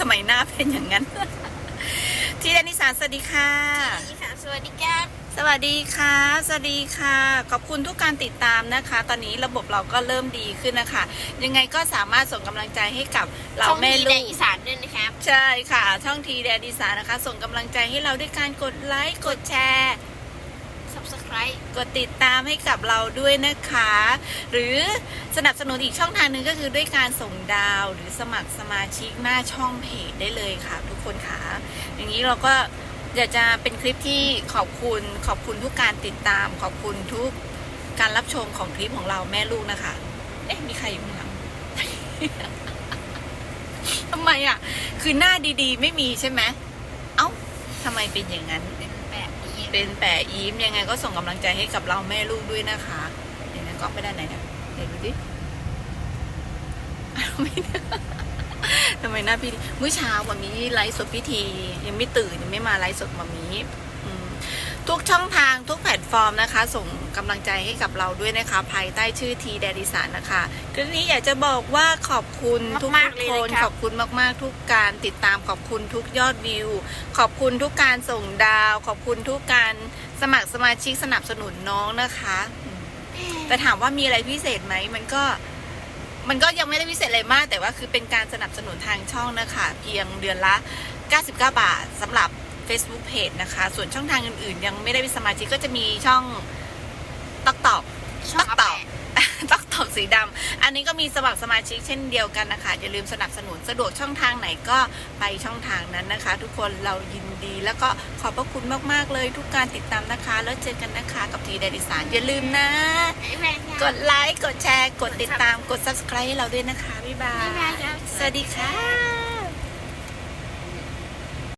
ทำไมหน้าเป็นอย่างนั้น ที่แดนนิสานสวัสดีค่ะนี่ค่ะสวัสดีครับ สวัสดีค่ะ สวัสดีค่ะ ขอบคุณทุกการติดตามนะคะ ตอนนี้ระบบเราก็เริ่มดีขึ้นนะคะ ยังไงก็สามารถส่งกำลังใจให้กับเราช่องแม่ดีลูในก อีสานด้วยนะครับ ใช่ค่ะ ช่องทีแดนดีสานนะคะ ส่งกำลังใจให้เราด้วยการกดไลค์ กดแชร์ subscribe กดติดตามให้กับเราด้วยนะคะ หรือสนับสนุนอีกช่องทางหนึ่งก็คือด้วยการส่งดาวหรือสมัครสมาชิกหน้าช่องเพจได้เลยค่ะทุกคนค่ะ อย่างนี้เราก็อยากจะเป็นคลิปที่ขอบคุณขอบคุณทุกการติดตาม ขอบคุณทุกการรับชมของคลิปของเราแม่ลูกนะคะ เอ๊ะมีใครอยู่ข้างหลังทำไมอะ คือหน้าดีๆ ไม่มีใช่ไหมเอ้าทำไมเป็นอย่างนั้น เป็นแบบนี้เป็นแปะยิ้มยังไงก็ส่งกำลังใจให้กับเราแม่ลูกด้วยนะคะเดี๋ยวนะกล้องไปด้านไหนเนี่ยเดี๋ยวดูดิทำไมหน้าพี่เมื่อเช้าวันนี้ไลฟ์สดพิธี ยังไม่ตื่นยังไม่มาไลฟ์สดมามี ทุกช่องทางทุกแพลตฟอร์มนะคะ ส่งกำลังใจให้กับเราด้วยนะคะ ภายใต้ชื่อทีแดดิสานนะคะคลิปนี้อยากจะบอกว่าขอบคุณทุกๆคนขอบคุณมากๆ ทุกการติดตามขอบคุณทุกยอดวิว ขอบคุณทุกการส่งดาว ขอบคุณทุกการสมัครสมาชิกสนับสนุนน้องนะคะอืมแต่ถามว่ามีอะไรพิเศษไหมมันก็ มันก็ยังไม่ได้พิเศษอะไรมาก แต่ว่าคือเป็นการสนับสนุนทางช่องนะคะ เพียงเดือนละ 99 บาทสำหรับ Facebook Page นะคะ ส่วนช่องทางอื่นๆ ยังไม่ได้เป็นสมาชิกก็จะมีช่องตอกตอกช่องตอกตอกตอกสีดำอันนี้ก็มีสมัครสมาชิกเช่นเดียวกันนะคะ อย่าลืมสนับสนุนสะดวกช่องทางไหนก็ไปช่องทางนั้นนะคะ ทุกคนเรายินดี แล้วก็ขอบพระคุณมากๆเลยทุกการติดตามนะคะ แล้วเจอกันนะคะกับทีเดดิสานอย่าลืมนะบ๊ายบายครับกดไลค์กดแชร์ กดติดตามกด subscribe ให้เราด้วยนะคะ บ๊ายบาบ๊ายบายยครับสวัสดีค่ะ